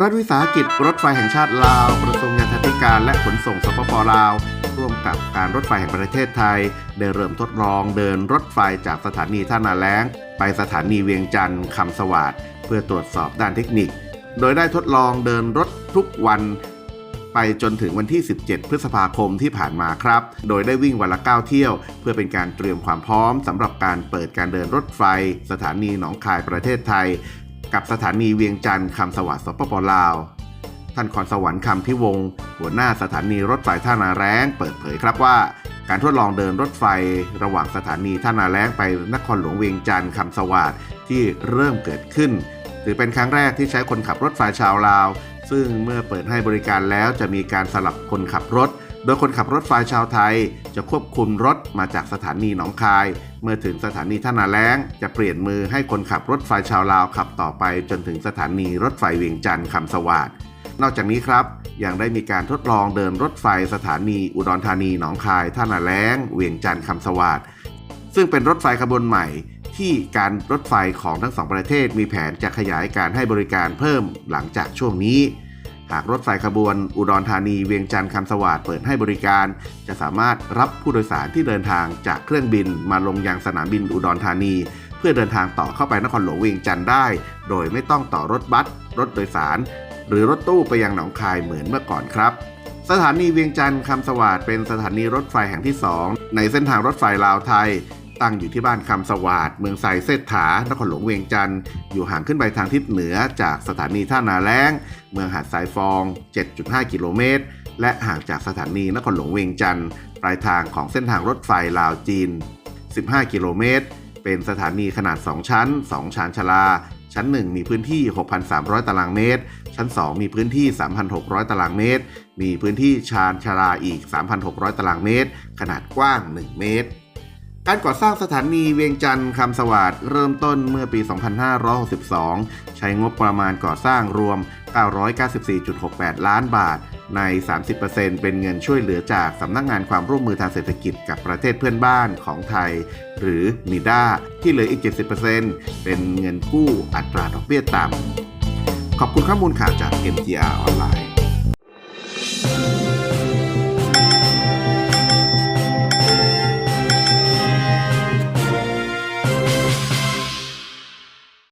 รัฐวิสาหกิจรถไฟแห่งชาติลาว กระทรวงยานธิการและขนส่งสปปลาว ร่วมกับการรถไฟแห่งประเทศไทย ได้เริ่มทดลองเดินรถไฟจากสถานีท่านาแล้ง ไปสถานีเวียงจันทร์คำสวัสดเพื่อตรวจสอบด้านเทคนิค โดยได้ทดลองเดินรถทุกวัน ไปจนถึงวันที่ 17 พฤษภาคมที่ผ่านมาครับ โดยได้วิ่งวันละ 9 เที่ยว เพื่อเป็นการเตรียมความพร้อมสำหรับการเปิดการเดินรถไฟ สถานีหนองคายประเทศไทย กับสถานีเวียงจันทร์คำสวัสดิ์สปปลาวท่านคอนสวรรค์คำพิวงศ์หัวหน้าสถานีรถไฟท่านาแร้ง เปิดเผยครับว่า การทดลองเดินรถไฟ ระหว่างสถานีท่านาแร้งไปนครหลวงเวียงจันทร์คำสวัสดิ์ที่เริ่มเกิดขึ้น ถือเป็นครั้งแรกที่ใช้คนขับรถไฟชาวลาว ซึ่งเมื่อเปิดให้บริการแล้วจะมีการสลับคนขับรถ โดยคนขับรถไฟชาวไทย จะควบคุมรถมาจากสถานีหนองคาย เมื่อถึงสถานีท่านาแล้ง จะเปลี่ยนมือให้คนขับรถไฟชาวลาวขับต่อไป จนถึงสถานีรถไฟเวียงจันทร์คำสวัสดนอกจากนี้ครับยังได้มีการทดลองเดินรถไฟสถานีอุดรธานีหนองคายท่านาแล้ง เวียงจันทร์คำสวัสดซึ่งเป็นรถไฟขบวนใหม่ ที่การรถไฟของทั้งสองประเทศมีแผนจะขยายการให้บริการเพิ่มหลังจากช่วงนี้ หากรถไฟขบวน อุดรธานีเวียงจันทร์คำสวัสดเปิดให้บริการ จะสามารถรับผู้โดยสารที่เดินทางจากเครื่องบินมาลงยังสนามบินอุดรธานี เพื่อเดินทางต่อเข้าไปนครหลวงเวียงจันทร์ได้ โดยไม่ต้องต่อรถบัสรถโดยสาร หรือรถตู้ไปยังหนองคายเหมือนเมื่อก่อนครับสถานีเวียงจันทร์คำสวัสดเป็นสถานีรถไฟแห่งที่ 2 ในเส้นทางรถไฟลาวไทย ตั้งอยู่ที่บ้านคำสวัสดเมืองไซเซตถานครหลวงเวียงจันทร์อยู่ห่างขึ้นไปทางทิศเหนือจากสถานีท่านาแล้ง เมืองหาดสายฟอง 7.5 กิโลเมตร และห่างจากสถานีนครหลวงเวียงจันทร์ปลายทางของเส้นทางรถไฟลาวจีน 15 กิโลเมตร เป็นสถานีขนาด 2 ชั้น 2 ชานชาลา ชั้น 1 มีพื้นที่ 6,300 ตารางเมตร ชั้น 2 มีพื้นที่ 3,600 ตารางเมตร มีพื้นที่ชานชาลาอีก 3,600 ตารางเมตร ขนาดกว้าง 1 เมตร การก่อสร้างสถานีเวียงจันทร์คำสวัสดเริ่มต้นเมื่อปี 2562 ใช้งบประมาณก่อสร้างรวม 994.68 ล้านบาท ใน 30%เป็นเงินช่วยเหลือจากสำนักงานความร่วมมือทางเศรษฐกิจกับประเทศเพื่อนบ้านของไทย หรือนิด้าที่เหลืออีก 70%เป็นเงินกู้อัตราดอกเบี้ยต่ำขอบคุณข้อมูลข่าวจาก MTR ออนไลน์